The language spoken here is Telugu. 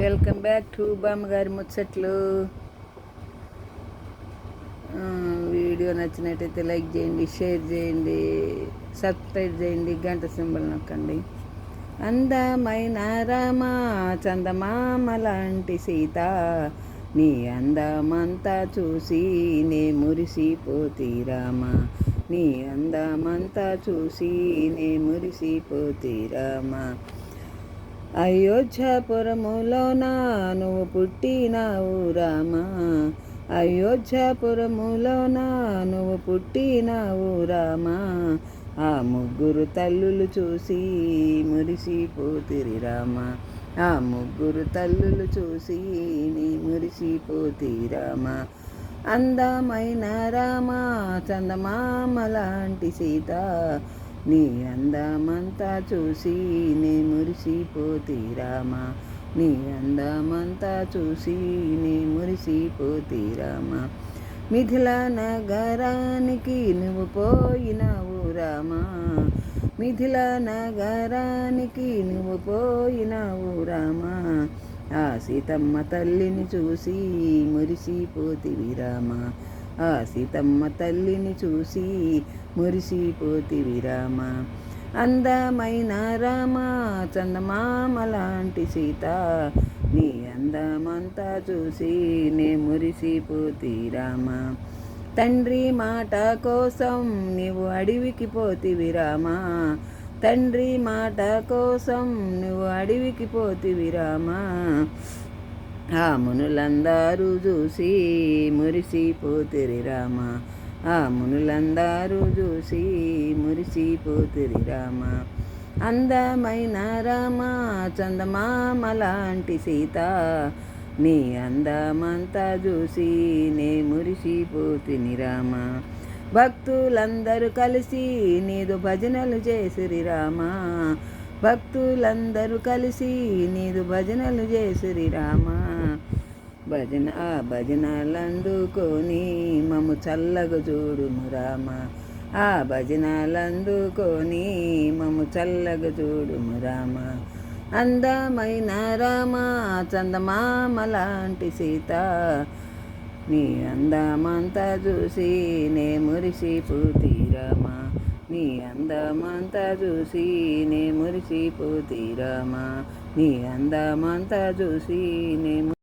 వెల్కమ్ బ్యాక్ టు బామ్మగారి ముచ్చట్లు. వీడియో నచ్చినట్టయితే లైక్ చేయండి షేర్ చేయండి సబ్స్క్రైబ్ చేయండి గంట సింబల్ నొక్కండి. అందమైన రామ చందమామ లాంటి సీత నీ అందమంతా చూసి నే మురిసిపోతి రామ. నీ అందమంతా చూసి నే మురిసిపోతి రామ. అయోధ్యాపురములోన నువ్వు పుట్టినావు రామా. అయోధ్యాపురములోన నువ్వు పుట్టినావు రామా. ఆ ముగ్గురు తల్లులు చూసి మురిసిపోతిరి రామా. ఆ ముగ్గురు తల్లులు చూసి నీ మురిసిపోతి రామా. అందమైన రామా చందమామ లాంటి సీత. నీ అందమంతా చూసి నే మురిసిపోతీరామా. నీ అందమంతా చూసి నే మురిసిపోతీరామా. మిథిల నగరానికి నువ్వు పోయినావు రామా. మిథిల నగరానికి నువ్వు పోయినావు రామా. ఆ సీతమ్మ తల్లిని చూసి మురిసిపోతివి రామా. ఆ సీతమ్మ తల్లిని చూసి మురిసిపోతివి రామా. అందమైన రామ చందమామ లాంటి సీత. నీ అందమంతా చూసి నే మురిసిపోతి రామా. తండ్రి మాట కోసం నీవు అడవికి పోతివి రామా. తండ్రి మాట కోసం నువ్వు అడవికి పోతివి రామా. ఆ మునులందరూ చూసి మురిసిపోతురి రామ. ఆ మునులందరూ చూసి మురిసిపోతురి రామ. అందమైన రామ చందమామ లాంటి సీత. నీ అందమంతా చూసి నే మురిసిపోతుని రామ. భక్తులందరూ కలిసి నీదు భజనలు చేసిరి రామా. భక్తులందరూ కలిసి నీదు భజనలు చేసిరి రామా. భజన ఆ భజనలందుకొని మము చల్లగా చూడుము రామ. ఆ భజనలందుకొని మము చల్లగా చూడుము రామ. అందమైన రామ చందమామ లాంటి సీత. నీ అందమంతా చూసి నే మురిసి పూతి రామా. నీ అందమంతా చూసి నే మురిసిపోతీరామా. నీ అందమంతా చూసి నే